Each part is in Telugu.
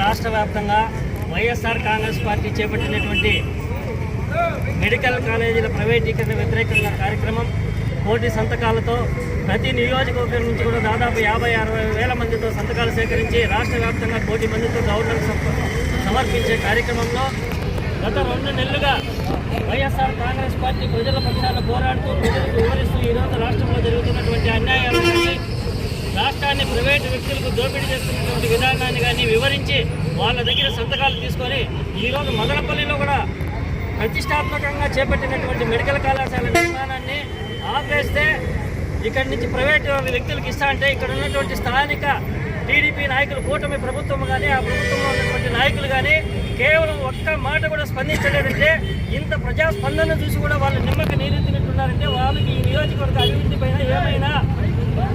రాష్ట్ర వ్యాప్తంగా వైఎస్ఆర్ కాంగ్రెస్ పార్టీ చేపట్టినటువంటి మెడికల్ కాలేజీల ప్రైవేటీకరణ వ్యతిరేకంగా కార్యక్రమం కోటి సంతకాలతో ప్రతి నియోజకవర్గం నుంచి కూడా దాదాపు యాభై అరవై వేల మందితో సంతకాలు సేకరించి రాష్ట్ర వ్యాప్తంగా కోటి మందితో గవర్నర్ సమర్పించే కార్యక్రమంలో గత రెండు నెలలుగా వైఎస్ఆర్ కాంగ్రెస్ పార్టీ ప్రజల పక్షాన పోరాడుతూ ప్రజలకు వివరిస్తూ ఈరోజు రాష్ట్రంలో జరుగుతున్నటువంటి అన్యాయాలు ప్రైవేటు వ్యక్తులకు దోపిడీ చేస్తున్నటువంటి విధానాన్ని కానీ వివరించి వాళ్ళ దగ్గర సంతకాలు తీసుకొని ఈరోజు మదనపల్లిలో కూడా ప్రతిష్టాత్మకంగా చేపట్టినటువంటి మెడికల్ కళాశాల నిర్మాణాన్ని ఆపేస్తే ఇక్కడి నుంచి ప్రైవేటు వ్యక్తులకు ఇస్తా అంటే ఇక్కడ ఉన్నటువంటి స్థానిక టీడీపీ నాయకులు కూటమి ప్రభుత్వం కానీ ఆ ప్రభుత్వంలో ఉన్నటువంటి నాయకులు కానీ కేవలం ఒక్క మాట కూడా స్పందించలేదంటే ఇంత ప్రజాస్పందన చూసి కూడా వాళ్ళు నిమ్మక నీరెత్తినట్టున్నారంటే వాళ్ళకి ఈ నియోజకవర్గ అభివృద్ధి పైన ఏమైనా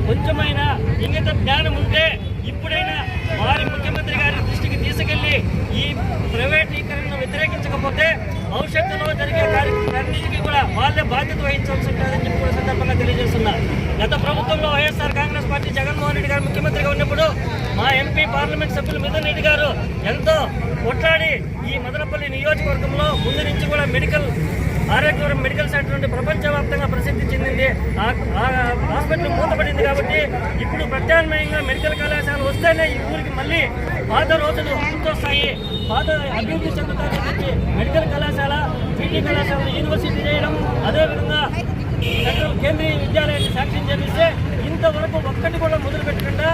కొంచెమైనా ఇంగిత జ్ఞానం ఉంటే ఇప్పుడైనా వారి ముఖ్యమంత్రి గారి దృష్టికి తీసుకెళ్ళి ఈ ప్రైవేటీకరణను వ్యతిరేకించకపోతే భవిష్యత్తులో జరిగే కార్యక్రమాన్నిటికీ కూడా వాళ్ళే బాధ్యత వహించాల్సి ఉంటుందని చెప్పి కూడా సందర్భంగా తెలియజేస్తున్నా. గత ప్రభుత్వంలో వైఎస్ఆర్ కాంగ్రెస్ పార్టీ జగన్మోహన్ రెడ్డి గారు ముఖ్యమంత్రిగా ఉన్నప్పుడు మా ఎంపీ పార్లమెంట్ సభ్యులు మిథున్ రెడ్డి గారు ఎంతో కొట్లాడి ఈ మదనపల్లి నియోజకవర్గంలో ముందు నుంచి కూడా మెడికల్ ఆరోగ్యవరం మెడికల్ సెంటర్ నుండి ప్రపంచవ్యాప్తంగా ప్రసిద్ధి జరిగింది హాస్పిటల్ మూతపడింది కాబట్టి ఇప్పుడు ప్రత్యామ్నాయంగా మెడికల్ కళాశాల వస్తేనే ఈ ఊరికి మళ్ళీ పాత రోజులు గుర్తొస్తాయి. పాత అభివృద్ధి చెందుతాయి మెడికల్ కళాశాల పీటీ కళాశాల యూనివర్సిటీ చేయడం అదేవిధంగా సెంట్రల్ కేంద్రీయ విద్యాలయాన్ని శాంక్షన్ చేపిస్తే ఇంతవరకు ఒక్కటి కూడా మొదలు పెట్టకుండా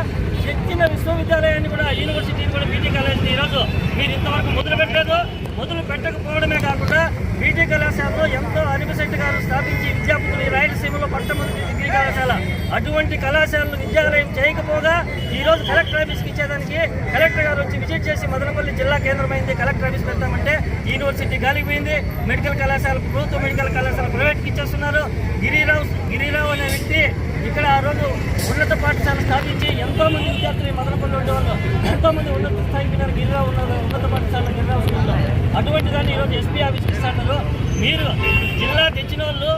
శక్తిన విశ్వవిద్యాలయాన్ని కూడా యూనివర్సిటీని కూడా బీటీ కాలేజీని ఈరోజు మీరు ఇంతవరకు మొదలు పెట్టలేదు. మొదలు పెట్టకపోవడమే కాకుండా బీటీ కళాశాలలో ఎంతో అనిపిశెట్టి గారు స్థాపించి విద్యాపతులు రాయలసీమలో మొట్టమొదటి డిగ్రీ కళాశాల. అటువంటి కళాశాలలు విద్యాలయం చేయకపోగా ఈరోజు కలెక్టర్ ఆఫీస్కి ఇచ్చేదానికి కలెక్టర్ గారు వచ్చి విజిట్ చేసి మదనపల్లి జిల్లా కేంద్రమైంది. కలెక్టర్ ఆఫీస్ పెడతామంటే యూనివర్సిటీ గాలిపోయింది మెడికల్ కళాశాల ప్రభుత్వ మెడికల్ కళాశాల ప్రైవేట్కి ఇచ్చేస్తున్నారు. గిరిరావు గిరిరావు అనే వ్యక్తి ఇక్కడ ఆ రోజు ఉన్నత పాఠశాల స్థాపించి ఎంతో మంది విద్యార్థులు మదనపల్లి ఉండేవాళ్ళు. ఎంతోమంది ఉన్నత స్థాయికి గిరిరావు ఉన్నారు. ఉన్నత పాఠశాల గిరిరావు ఉన్నారు. అటువంటి దాన్ని ఈరోజు ఎస్పీ ఆఫీస్కి ఇస్తున్నారు. మీరు జిల్లా తెచ్చిన వాళ్ళు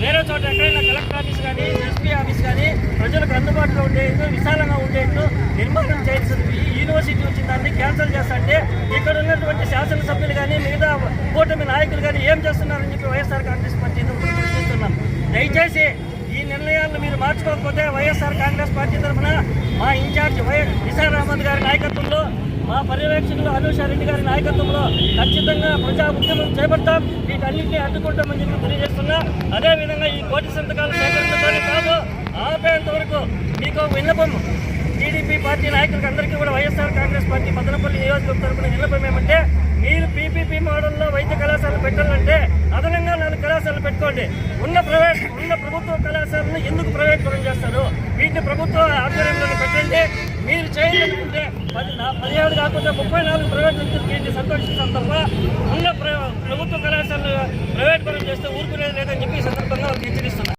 వేరే చోట ఎక్కడైనా కలెక్టర్ ఆఫీస్ కానీ ఎస్పీ ఆఫీస్ కానీ ప్రజలకు అందుబాటులో ఉండేట్టు విశాలంగా ఉండేట్టు నిర్మాణం చేయాల్సింది యూనివర్సిటీ వచ్చిన దాన్ని క్యాన్సిల్ చేస్తుంటే ఇక్కడ ఉన్నటువంటి శాసనసభ్యులు కానీ మిగతా కూటమి నాయకులు కానీ ఏం చేస్తున్నారని చెప్పి వైఎస్ఆర్ కాంగ్రెస్ పార్టీ ప్రశ్నిస్తున్నాం దయచేసి ఈ నిర్ణయాలను మీరు మార్చుకోకపోతే వైఎస్ఆర్ కాంగ్రెస్ పార్టీ తరఫున మా ఇన్ఛార్జ్ వై నిసార్ అహ్మద్ గారి నాయకత్వంలో మా పర్యవేక్షకులు అనూష రెడ్డి గారి నాయకత్వంలో ఖచ్చితంగా ప్రజా ఉద్యమం చేపడతాం. వీటన్నింటినీ అడ్డుకుంటామని చెప్పి తెలియజేస్తున్నా. అదేవిధంగా ఈ కోటి సంతకాలు సేకరించడమే కాదు ఆపేంత వరకు మీకు విన్నపం టీడీపీ పార్టీ నాయకులకు అందరికీ కూడా వైఎస్ఆర్ కాంగ్రెస్ పార్టీ మదనపల్లి నియోజకవర్గం తరపున విన్నపం ఏమంటే మీరు పీపీపీ మోడల్లో వైద్య కళాశాలలు పెట్టాలంటే అదనంగా నాలుగు కళాశాలలు పెట్టుకోండి. ఉన్న ప్రైవేట్ ఉన్న ప్రభుత్వ కళాశాలను ఎందుకు ప్రైవేట్ పరం చేస్తారు? వీటిని ప్రభుత్వ ఆధ్వర్యంలో పెట్టండి. మీరు చేయాలనుకుంటే పది పదిహేడు కాకుండా ముప్పై నాలుగు ప్రైవేట్ వ్యక్తులకి సంతోషిస్తాం తప్ప ఉన్న ప్రభుత్వ కళాశాలలు ప్రైవేట్ పరం చేస్తే ఊరుకునేది లేదని చెప్పి సందర్భంగా వాళ్ళకి హెచ్చరిస్తున్నారు